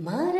மர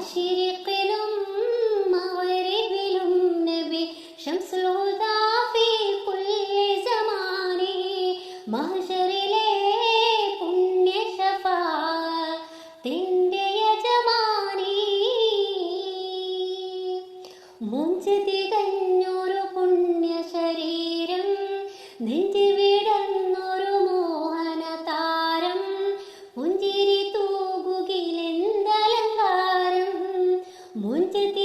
മഷിരിക്കിലും മകരിവിലും പുണ്യ പുണ്യ ശരീരം നെഞ്ചി 满街的。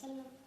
وسلم.